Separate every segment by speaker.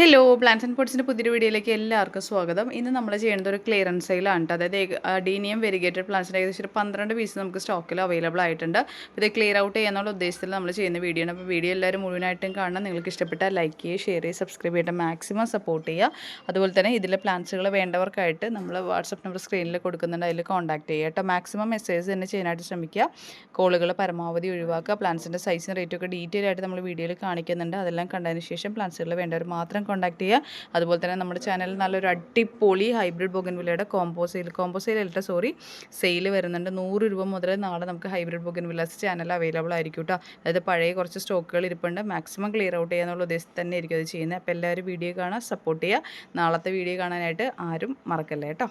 Speaker 1: hello plans and പോട്ട്സിൻ്റെ പുതിയൊരു വീഡിയോയിലേക്ക് എല്ലാവർക്കും സ്വാഗതം ഇന്ന് നമ്മൾ ചെയ്യുന്നത് ഒരു ക്ലിയറൻസ് സെയിലാണ് കേട്ടോ അതായത് ഡീനിയം വെരിഗേറ്റഡ് പ്ലാൻസിൻ്റെ ഏകദേശം ഒരു പന്ത്രണ്ട് പീസ് നമുക്ക് സ്റ്റോക്കിൽ അവൈലബിൾ ആയിട്ടുണ്ട് ഇത് ക്ലിയർ ഔട്ട് ചെയ്യാനുള്ള ഉദ്ദേശത്തിൽ നമ്മൾ ചെയ്യുന്ന വീഡിയോ ആണ് അപ്പോൾ വീഡിയോ എല്ലാവരും മുഴുവനായിട്ടും കാണണം നിങ്ങൾക്ക് ഇഷ്ടപ്പെട്ടാൽ ലൈക്ക് ചെയ്യുക ഷെയർ ചെയ്യുക സബ്സ്ക്രൈബ് ചെയ്യുക മാക്സിമം സപ്പോർട്ട് ചെയ്യുക അതുപോലെ തന്നെ ഇതിലെ പ്ലാൻസുകൾ വേണ്ടവർക്കായിട്ട് നമ്മൾ വാട്സപ്പ് നമ്പർ സ്ക്രീനിൽ കൊടുക്കുന്നുണ്ട് അതിൽ കോൺടാക്ട് ചെയ്യുക കേട്ടോ മാക്സിമം മെസ്സേജ് തന്നെ ചെയ്യാനായിട്ട് ശ്രമിക്കുക കോളുകൾ പരമാവധി ഒഴിവാക്കുക പ്ലാൻസിൻ്റെ സൈസും റേറ്റും ഒക്കെ ഡീറ്റെയിൽ ആയിട്ട് നമ്മൾ വീഡിയോയിൽ കാണിക്കുന്നുണ്ട് അതെല്ലാം കണ്ടതിന് ശേഷം പ്ലാൻസുകൾ വേണ്ടവർ മാത്രം കോൺടാക്ട് ചെയ്യുക അതുപോലെ തന്നെ നമ്മുടെ ചാനലിൽ നല്ലൊരു അടിപൊളി ഹൈബ്രിഡ് ബോഗൻവില്ലയുടെ കോമ്പോ സെയിൽ കോമ്പോ സെയിൽ അല്ലെ സോറി സെയിൽ വരുന്നുണ്ട് നൂറ് രൂപ മുതൽ നാളെ നമുക്ക് ഹൈബ്രിഡ് ബോഗൻവില്ലാസ് ചാനൽ അവൈലബിൾ ആയിരിക്കും കേട്ടോ അതായത് പഴയ കുറച്ച് സ്റ്റോക്കുകൾ ഇരിപ്പുണ്ട് മാക്സിമം ക്ലിയർ ഔട്ട് ചെയ്യാന്നുള്ള ഉദ്ദേശത്തിൽ തന്നെ ആയിരിക്കും അത് ചെയ്യുന്നത് അപ്പോൾ എല്ലാവരും വീഡിയോ കാണാൻ സപ്പോർട്ട് ചെയ്യുക നാളത്തെ വീഡിയോ കാണാനായിട്ട് ആരും മറക്കല്ലേ കേട്ടോ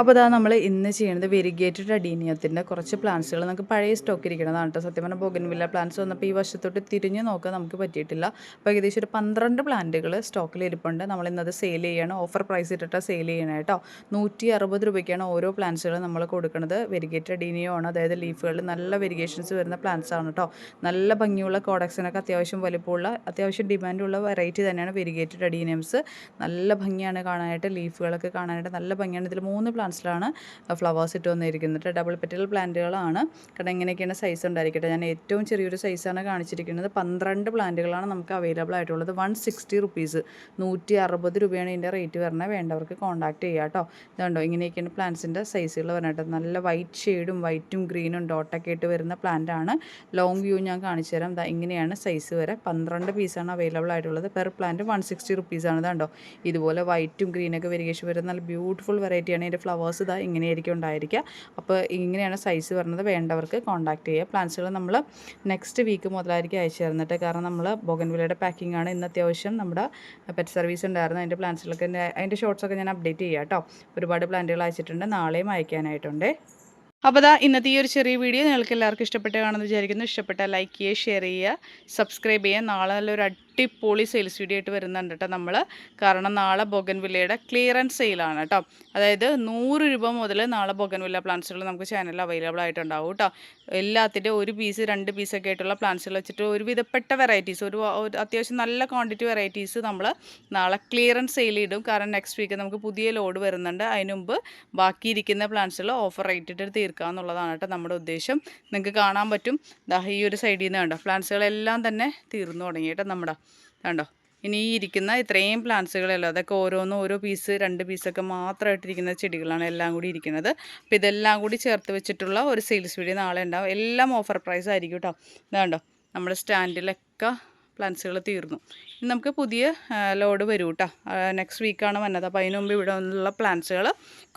Speaker 1: അപ്പോൾ അതാണ് നമ്മൾ ഇന്ന് ചെയ്യുന്നത് വെരിഗേറ്റഡ് അഡീനിയത്തിൻ്റെ കുറച്ച് പ്ലാന്റ്സുകൾ നമുക്ക് പഴയ സ്റ്റോക്ക് ഇരിക്കുന്നതാണ് കേട്ടോ സത്യം പറഞ്ഞാൽ ബോഗൻവില്ല പ്ലാന്റ്സ് വന്നപ്പോൾ ഈ വശത്തോട്ട് തിരിഞ്ഞ് നോക്കാൻ നമുക്ക് പറ്റിയിട്ടില്ല അപ്പോൾ ഏകദേശം ഒരു പന്ത്രണ്ട് പ്ലാന്റുകൾ സ്റ്റോക്കിൽ ഇരിപ്പുണ്ട് നമ്മൾ ഇന്നത് സെയിൽ ചെയ്യണം ഓഫർ പ്രൈസ് ഇട്ടിട്ടാണ് സെയിൽ ചെയ്യണേ കേട്ടോ നൂറ്റി അറുപത് രൂപയ്ക്കാണ് ഓരോ പ്ലാന്റ്സുകളും നമ്മൾ കൊടുക്കുന്നത് വെരിഗേറ്റഡ് അഡീനിയോ ആണ് അതായത് ലീഫുകളിൽ നല്ല വെരിഗേഷൻസ് വരുന്ന പ്ലാന്റ്സ് ആണ് കേട്ടോ നല്ല ഭംഗിയുള്ള കോഡക്സിനൊക്കെ അത്യാവശ്യം വലിപ്പമുള്ള അത്യാവശ്യം ഡിമാൻഡുള്ള വെറൈറ്റി തന്നെയാണ് വെരിഗേറ്റഡ് അഡീനിയംസ് നല്ല ഭംഗിയാണ് കാണാനായിട്ട് ലീഫുകളൊക്കെ കാണാനായിട്ട് നല്ല ഭംഗിയാണ് ഇതിൽ മൂന്ന് പ്ലാന്റ്സിലാണ് ഫ്ലവേഴ്സ് ഇട്ട് വന്നിരിക്കുന്നത് ഡബിൾ പെറ്റൽ പ്ലാന്റുകളാണ് കാരണം ഇങ്ങനെയൊക്കെയാണ് സൈസ് ഉണ്ടായിരിക്കട്ടെ ഞാൻ ഏറ്റവും ചെറിയൊരു സൈസാണ് കാണിച്ചിരിക്കുന്നത് പന്ത്രണ്ട് പ്ലാന്റുകളാണ് നമുക്ക് അവൈലബിൾ ആയിട്ടുള്ളത് വൺ സിക്സ്റ്റി റുപ്പീസ് നൂറ്റി അറുപത് രൂപയാണ് ഇതിൻ്റെ റേറ്റ് വരുന്നത് വേണ്ടവർക്ക് കോൺടാക്ട് ചെയ്യുക കേട്ടോ ഇതുണ്ടോ ഇങ്ങനെയൊക്കെയാണ് പ്ലാന്റ്സിൻ്റെ സൈസുകൾ പറഞ്ഞിട്ട് നല്ല വൈറ്റ് ഷെയ്ഡും വൈറ്റും ഗ്രീനും ഡോട്ടൊക്കെ ആയിട്ട് വരുന്ന പ്ലാന്റ് ആണ് ലോങ് വ്യൂ ഞാൻ കാണിച്ചു തരാം ഇങ്ങനെയാണ് സൈസ് വരെ പന്ത്രണ്ട് പീസാണ് അവൈലബിൾ ആയിട്ടുള്ളത് പെർ പ്ലാന്റ് വൺ സിക്സ്റ്റി റുപ്പീസാണ് ഇതാണ്ടോ ഇതുപോലെ വൈറ്റും ഗ്രീനൊക്കെ വേരിയേഷൻ വരുന്ന നല്ല ബ്യൂട്ടിഫുൾ വെറൈറ്റിയാണ് ഇതിൻ്റെ ഫ്ലവേഴ്സ് ഇതാ ഇങ്ങനെയായിരിക്കും ഉണ്ടായിരിക്കുക അപ്പോൾ ഇങ്ങനെയാണ് സൈസ് വരുന്നത് വേണ്ടവർക്ക് കോൺടാക്റ്റ് ചെയ്യുക പ്ലാന്റ്സുകൾ നമ്മൾ നെക്സ്റ്റ് വീക്ക് മുതലായിരിക്കും അയച്ചു തരുന്നിട്ട് കാരണം നമ്മൾ ബോഗൻവിലയുടെ പാക്കിംഗ് ആണ് ഇന്ന് അത്യാവശ്യം നമ്മുടെ പെറ്റ് സർവീസ് ഉണ്ടായിരുന്നു അതിൻ്റെ പ്ലാന്റ്സുകളൊക്കെ അതിൻ്റെ ഷോർട്സൊക്കെ ഞാൻ അപ്ഡേറ്റ് ചെയ്യാം കേട്ടോ ഒരുപാട് പ്ലാന്റുകൾ അയച്ചിട്ടുണ്ട് നാളെയും അയക്കാനായിട്ടുണ്ട് അപ്പോൾ ദാ ഇന്നത്തെ ഈ ഒരു ചെറിയ വീഡിയോ നിങ്ങൾക്ക് എല്ലാവർക്കും ഇഷ്ടപ്പെട്ടു കാണുമെന്ന് വിചാരിക്കുന്നു ഇഷ്ടപ്പെട്ട ലൈക്ക് ചെയ്യുക ഷെയർ ചെയ്യുക സബ്സ്ക്രൈബ് ചെയ്യുക നാളെ നല്ലൊരു അടിപൊളി സെയിൽസ് വീഡിയോ ആയിട്ട് വരുന്നുണ്ട് കേട്ടോ നമ്മൾ കാരണം നാളെ ബൊഗൻവില്ലയുടെ ക്ലിയറൻസ് സെയിലാണ് കേട്ടോ അതായത് നൂറ് രൂപ മുതൽ നാളെ ബൊഗൻവില്ല പ്ലാന്റ്സുകൾ നമുക്ക് ചാനലിൽ അവൈലബിൾ ആയിട്ടുണ്ടാവും കേട്ടോ എല്ലാത്തിൻ്റെ ഒരു പീസ് രണ്ട് പീസൊക്കെ ആയിട്ടുള്ള പ്ലാന്റ്സുകൾ വെച്ചിട്ട് ഒരു വിധപ്പെട്ട വെറൈറ്റീസ് ഒരു അത്യാവശ്യം നല്ല ക്വാണ്ടിറ്റി വെറൈറ്റീസ് നമ്മൾ നാളെ ക്ലിയറൻസ് സെയിൽ ഇടും കാരണം നെക്സ്റ്റ് വീക്ക് നമുക്ക് പുതിയ ലോഡ് വരുന്നുണ്ട് അതിന് മുമ്പ് ബാക്കി ഇരിക്കുന്ന പ്ലാന്റ്സുകൾ ഓഫർ റേറ്റിട്ട് തീർക്കുക എന്നുള്ളതാണ് കേട്ടോ നമ്മുടെ ഉദ്ദേശം നിങ്ങൾക്ക് കാണാൻ പറ്റും ഈ ഒരു സൈഡിൽ നിന്ന് കണ്ടോ പ്ലാന്റ്സുകളെല്ലാം തന്നെ തീർന്നു തുടങ്ങി കേട്ടോ നമ്മുടെ കണ്ടോ ഇനി ഈ ഇരിക്കുന്ന ഇത്രയും പ്ലാന്റ്സുകളല്ലോ അതൊക്കെ ഓരോന്നും ഓരോ പീസ് രണ്ട് പീസൊക്കെ മാത്രമായിട്ടിരിക്കുന്ന ചെടികളാണ് എല്ലാം കൂടി ഇരിക്കുന്നത് അപ്പോൾ ഇതെല്ലാം കൂടി ചേർത്ത് വെച്ചിട്ടുള്ള ഒരു സെയിൽസ് വീഡിയോ നാളെ ഉണ്ടാവും എല്ലാം ഓഫർ പ്രൈസ് ആയിരിക്കും കേട്ടോ ഇതാണ്ടോ നമ്മുടെ സ്റ്റാൻഡിലൊക്കെ പ്ലാൻസുകൾ തീർന്നു ഇനി നമുക്ക് പുതിയ ലോഡ് വരും കേട്ടോ നെക്സ്റ്റ് വീക്കാണ് വന്നത് അപ്പോൾ അതിന് മുമ്പ് ഇവിടെ ഉള്ള പ്ലാൻസുകൾ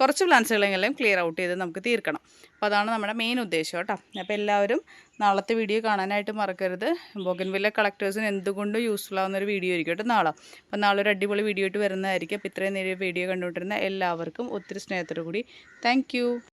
Speaker 1: കുറച്ച് പ്ലാൻസുകളെങ്കിലും ക്ലിയർ ഔട്ട് ചെയ്ത് നമുക്ക് തീർക്കണം അപ്പോൾ അതാണ് നമ്മുടെ മെയിൻ ഉദ്ദേശം കേട്ടോ അപ്പോൾ എല്ലാവരും നാളത്തെ വീഡിയോ കാണാനായിട്ട് മറക്കരുത് ബോഗൻവില്ല കളക്ടേഴ്സിന് എന്തുകൊണ്ടും യൂസ്ഫുൾ ആവുന്ന ഒരു വീഡിയോ ആയിരിക്കും കേട്ടോ നാളെ അപ്പോൾ നാളെ ഒരു അടിപൊളി വീഡിയോ ആയിട്ട് വരുന്നതായിരിക്കും അപ്പോൾ ഇത്രയും നേരം വീഡിയോ കണ്ടുകൊണ്ടിരുന്ന എല്ലാവർക്കും ഒത്തിരി സ്നേഹത്തോടു കൂടി താങ്ക്